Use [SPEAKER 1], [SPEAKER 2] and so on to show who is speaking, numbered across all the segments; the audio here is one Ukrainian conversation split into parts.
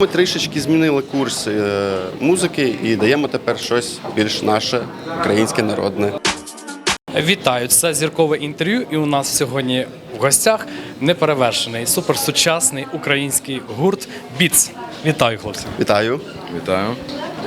[SPEAKER 1] Ми трішечки змінили курс е, музики і даємо тепер щось більш наше, українське народне.
[SPEAKER 2] Вітаю, це зіркове інтерв'ю. І у нас сьогодні в гостях неперевершений суперсучасний український гурт Біц. Вітаю, хлопці.
[SPEAKER 1] Вітаю.
[SPEAKER 3] Вітаю.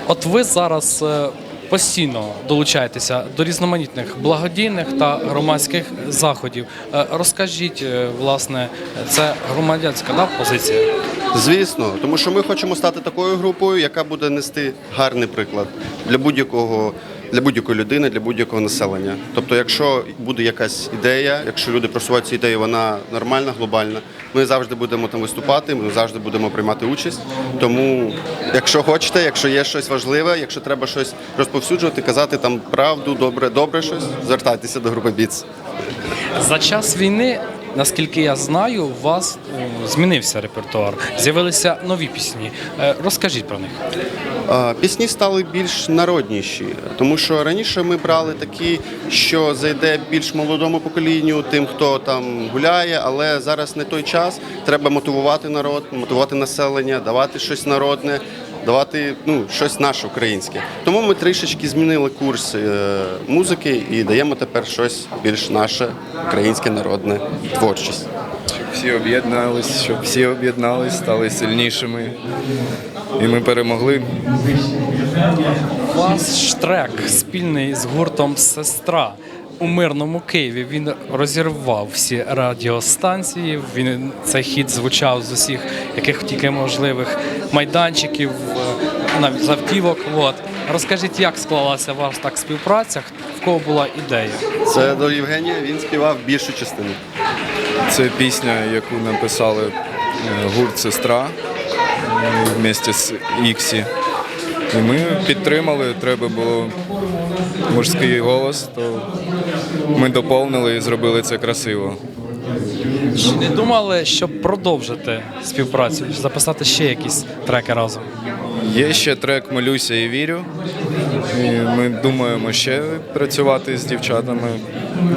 [SPEAKER 2] От ви зараз е, постійно долучаєтеся до різноманітних благодійних та громадських заходів. Е, Розкажіть, власне, це громадянська да, позиція.
[SPEAKER 1] Звісно, тому що ми хочемо стати такою групою, яка буде нести гарний приклад для будь-якого. Для будь-якої людини, для будь-якого населення. Тобто, якщо буде якась ідея, якщо люди просувають цю ідею, вона нормальна, глобальна, ми завжди будемо там виступати, ми завжди будемо приймати участь. Тому, якщо хочете, якщо є щось важливе, якщо треба щось розповсюджувати, казати там правду, добре, добре щось, звертайтеся до групи Біц.
[SPEAKER 2] За час війни, наскільки я знаю, у вас е, змінився репертуар, з'явилися нові пісні. Е, Розкажіть про них.
[SPEAKER 1] Пісні стали більш народніші, тому що раніше ми брали такі, що зайде більш молодому поколінню, тим, хто там гуляє, але зараз не той час. Треба мотивувати народ, мотивувати населення, давати щось народне, давати ну, щось наше українське. Тому ми трішечки змінили курс е, музики і даємо тепер щось більш наше, українське народне творчість.
[SPEAKER 3] Щоб всі об'єднались, щоб всі об'єднались, стали сильнішими. І ми перемогли.
[SPEAKER 2] Ваш трек спільний з гуртом Сестра у мирному Києві. Він розірвав всі радіостанції. Він цей хіт звучав з усіх яких тільки можливих майданчиків, е, навіть з автівок. От розкажіть, як склалася ваша так співпраця? В кого була ідея?
[SPEAKER 1] Це до Євгенія, він співав більшу частину.
[SPEAKER 3] Це пісня, яку написали е, гурт Сестра е, вместе з Іксі. І ми підтримали, треба було мужський голос, то ми доповнили і зробили це красиво.
[SPEAKER 2] Чи не думали, щоб продовжити співпрацю, записати ще якісь треки разом?
[SPEAKER 3] Є ще трек Молюся і вірю. І ми думаємо ще працювати з дівчатами.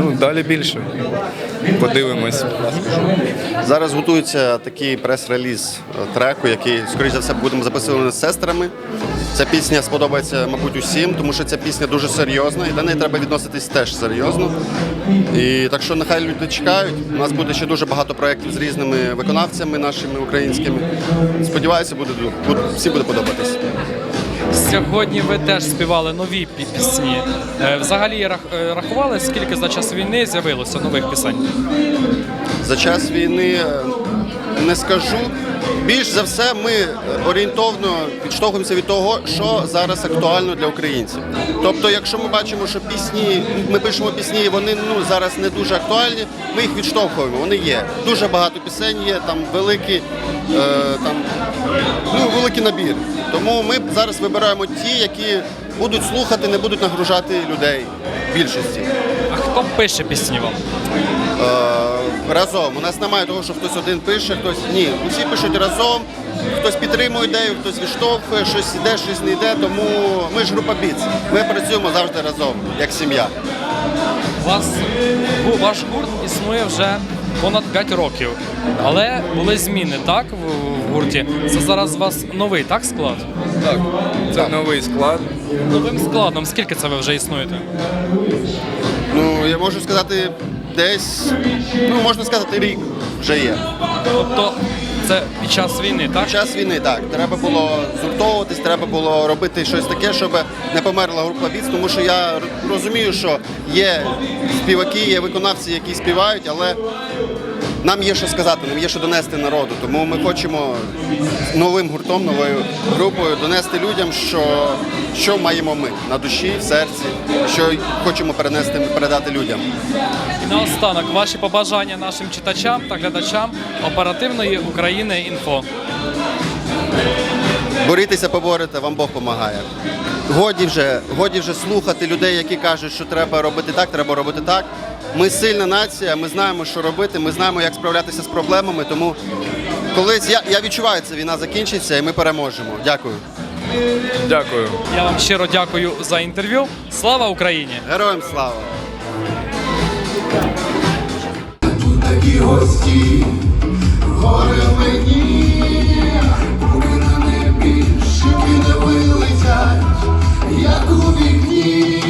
[SPEAKER 3] Ну, далі більше. Подивимось.
[SPEAKER 1] Зараз готується такий прес-реліз е, треку, який, скоріш за все, будемо записувати з сестрами. Ця пісня сподобається, мабуть, усім, тому що ця пісня дуже серйозна, і до неї треба відноситись теж серйозно. І так що нехай люди чекають. У нас буде ще дуже багато проєктів з різними виконавцями нашими українськими. Сподіваюся, буде, буде всім буде подобатись.
[SPEAKER 2] Сьогодні ви теж співали нові пісні. Е, Взагалі е, рахували, скільки за час війни з'явилося нових пісень?
[SPEAKER 1] За час війни е, не скажу. Більш за все, ми орієнтовно відштовхуємося від того, що зараз актуально для українців. Тобто, якщо ми бачимо, що пісні, ми пишемо пісні, вони ну зараз не дуже актуальні, ми їх відштовхуємо. Вони є. Дуже багато пісень є, там великий, е, там ну великий набір. Тому ми зараз вибираємо ті, які будуть слухати, не будуть нагружати людей більшості.
[SPEAKER 2] Хто пише пісні вам?
[SPEAKER 1] Е, разом. У нас немає того, що хтось один пише, хтось ні. Усі пишуть разом, хтось підтримує ідею, хтось відштовхує, щось іде, щось не йде. Тому ми ж група біц. Ми працюємо завжди разом, як сім'я.
[SPEAKER 2] У вас гу- ваш гурт існує вже понад 5 років, але були зміни так в, в гурті. Це зараз у вас новий так склад?
[SPEAKER 3] Так, це новий склад.
[SPEAKER 2] Новим складом. Скільки це ви вже існуєте?
[SPEAKER 1] Ну я можу сказати, десь ну можна сказати, рік вже є.
[SPEAKER 2] Тобто це під час війни, так?
[SPEAKER 1] Під час війни так. Треба було згуртовуватись, треба було робити щось таке, щоб не померла група біц, тому що я розумію, що є співаки, є виконавці, які співають, але нам є що сказати, нам є що донести народу. Тому ми хочемо новим гуртом, новою групою донести людям, що, що маємо ми на душі, в серці, що хочемо перенести, передати людям.
[SPEAKER 2] І наостанок ваші побажання нашим читачам та глядачам оперативної України інфо.
[SPEAKER 1] Борітеся, поборете, вам Бог допомагає. Годі вже, годі вже слухати людей, які кажуть, що треба робити так, треба робити так. Ми сильна нація, ми знаємо, що робити, ми знаємо, як справлятися з проблемами. Тому колись я, я відчуваю, ця війна закінчиться і ми переможемо. Дякую.
[SPEAKER 3] Дякую.
[SPEAKER 2] Я вам щиро дякую за інтерв'ю. Слава Україні!
[SPEAKER 1] Героям слава!
[SPEAKER 4] Тут такі гості, горе мені, поки на небі шипи не вилетять, як у вікні.